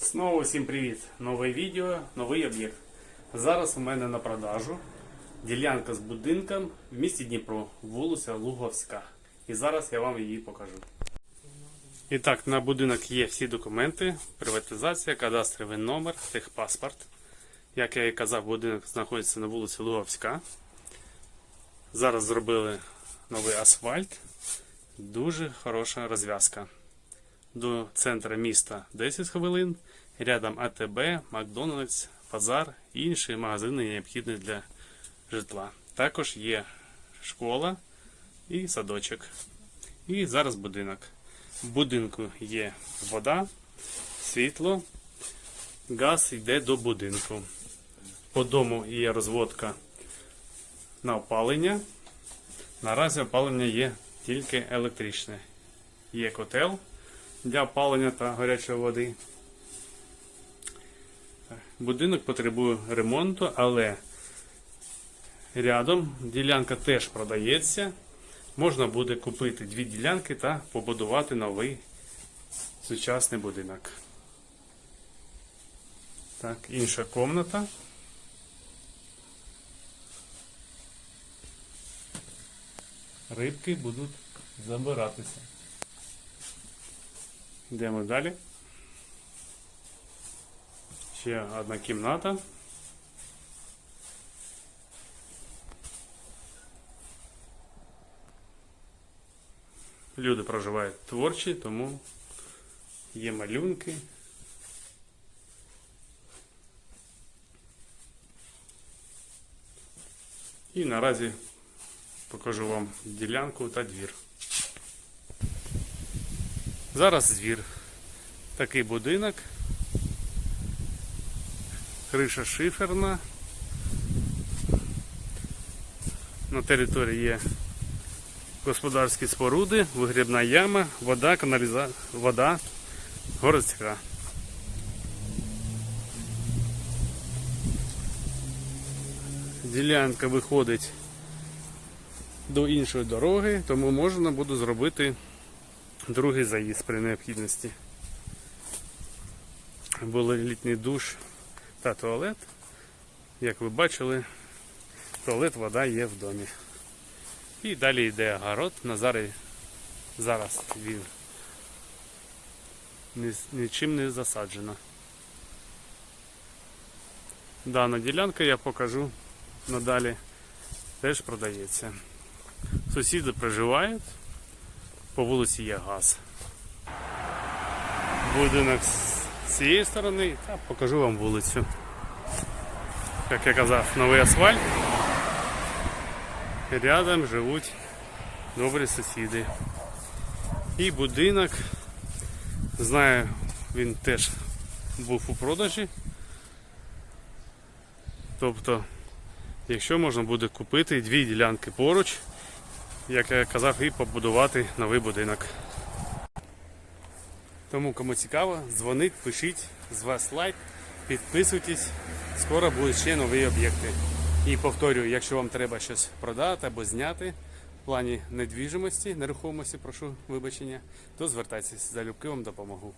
Знову всім привіт! Нове відео, новий об'єкт. Зараз у мене на продажу ділянка з будинком в місті Дніпро, вулиця Луговська. І зараз я вам її покажу. І так, на будинок є всі документи: приватизація, кадастровий номер, техпаспорт. Як я і казав, будинок знаходиться на вулиці Луговська. Зараз зробили новий асфальт. Дуже хороша розв'язка до центра міста 10 хвилин. Рядом АТБ, Макдональдс, Базар і інші магазини необхідні для житла. Також є школа і садочок. І зараз будинок. В будинку є вода, світло, газ йде до будинку. По дому є розводка на опалення. Наразі опалення є тільки електричне. Є котел для опалення та гарячої води. Будинок потребує ремонту, але рядом ділянка теж продається. Можна буде купити дві ділянки та побудувати новий сучасний будинок. Так, інша комната. Рибки будуть забиратися. Йдемо далі. Ще одна кімната. Люди проживають творчі, тому є малюнки. І наразі покажу вам ділянку та двір. Зараз звір. Такий будинок. Криша шиферна. На території є господарські споруди, вигрібна яма, вода, каналіза... вода, городська. Ділянка виходить до іншої дороги, тому можна буде зробити другий заїзд при необхідності. Були літній душ та туалет. Як ви бачили, туалет, вода є в домі. І далі йде огород. Назарі зараз він нічим не засаджено. Дана ділянка я покажу надалі. Теж продається. Сусіди проживають. По вулиці є газ. Будинок з цієї сторони, та покажу вам вулицю. Як я казав, новий асфальт. Рядом живуть добрі сусіди. І будинок, знаю, він теж був у продажі. Тобто, якщо можна буде купити дві ділянки поруч, як я казав, і побудувати новий будинок. Тому кому цікаво, дзвоніть, пишіть, з вас лайк, підписуйтесь, скоро будуть ще нові об'єкти. І повторюю, якщо вам треба щось продати або зняти в плані недвіжимості, нерухомості, прошу вибачення, то звертайтеся, залюбки вам допомогу.